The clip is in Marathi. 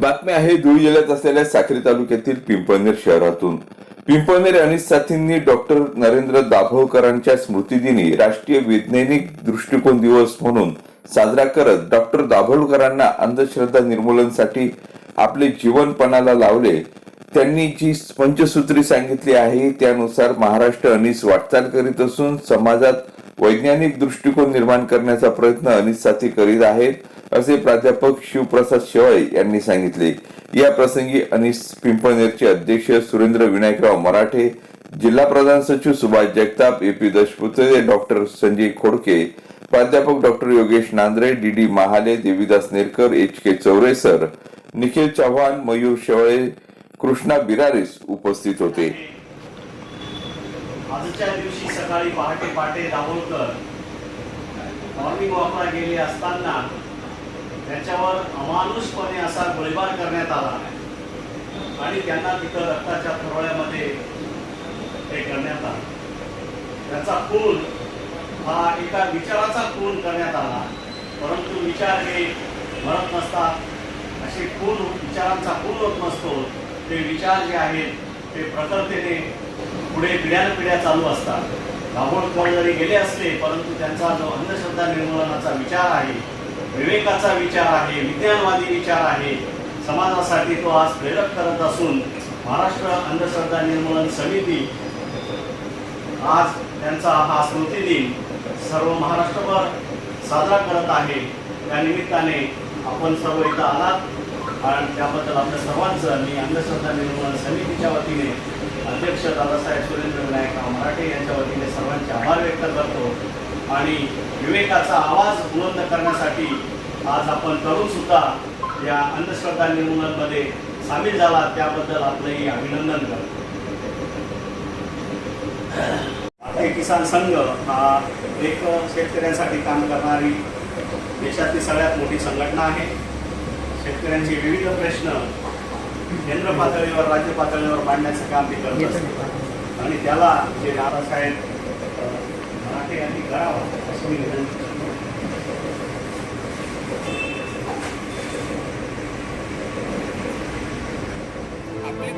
बातमी आहे धूळ जिल्ह्यात असलेल्या साक्री तालुक्यातील पिंपळनेर शहरातून. पिंपळनेर आणि साथींनी डॉक्टर नरेंद्र दाभोळकरांच्या स्मृतिदिनी राष्ट्रीय वैज्ञानिक दृष्टिकोन दिवस म्हणून साजरा करत डॉक्टर दाभोळकरांना अंधश्रद्धा निर्मूलनासाठी आपले जीवनपणाला लावले. त्यांनी जी पंचसूत्री सांगितली आहे त्यानुसार महाराष्ट्र अनिस वाटचाल करीत असून समाजात वैज्ञानिक दृष्टिकोन निर्माण करण्याचा प्रयत्न अनिस साथी करीत आहेत. असे प्राध्यापक शिवप्रसाद शेवाळे यांनी सांगितले. या प्रसंगी अनिस पिंपळनेरचे अध्यक्ष सुरेंद्र विनायकराव मराठे जिल्हा प्रधान सचिव Subhash Jagtap A P Dashpute doctor Sanjay Khodke प्राध्यापक doctor Yogesh Nandre D D Mahale Devidas Nerkar H K चौरेसर Nikhil Chavan Mayur Shewale Krishna Biraris उपस्थित होते. आजच्या दिवशी सकाळी पहाटे पहाटे दाभोळकर मॉर्निंग वॉकला गेले असताना त्याच्यावर अमानुषपणे असा गोळीबार करण्यात आला आणि त्यांना तिथं रक्ताच्या थरोळ्यामध्ये हे करण्यात आलं. त्याचा खून हा एका विचाराचा खून करण्यात आला. परंतु विचार हे मरत नसतात. असे खून विचारांचा खून होत नसतो. ते विचार जे आहेत ते प्रखरतेने पुढे पिढ्यानपिढ्या चालू असतात. दाभोळकर जरी गेले असले परंतु त्यांचा जो अंधश्रद्धा निर्मूलनाचा विचार आहे विवेकाचा विचार आहे विज्ञानवादी विचार आहे. समाजासाठी तो आज प्रेरक करत असून महाराष्ट्र अंधश्रद्धा निर्मूलन समिती आज त्यांचा हा स्मृती दिन सर्व महाराष्ट्रभर साजरा करत आहे. त्या निमित्ताने आपण सर्व इथं आलात. आणि त्याबद्दल आपल्या सर्वांचं मी अंधश्रद्धा निर्मूलन समितीच्या वतीने अध्यक्ष दादासाहेब सुरेंद्र विनायकराव मराठे यांच्या वतीने सर्वांचे आभार व्यक्त करतो. आणि विवेकाचा आवाज बुलंद करण्यासाठी आज आपण तरुण सुद्धा या अंधश्रद्धा निर्मूलनमध्ये सामील झाला. त्याबद्दल आपलंही अभिनंदन करतो. भारतीय किसान संघ हा एक शेतकऱ्यांसाठी काम करणारी देशातली सगळ्यात मोठी संघटना आहे. शेतकऱ्यांचे विविध प्रश्न केंद्र पातळीवर राज्य पातळीवर मांडण्याचं काम ते करत असते आणि त्याला जे नानासाहेब अ, मराठे यांनी करावं अशी मी विनंती करतो. आपली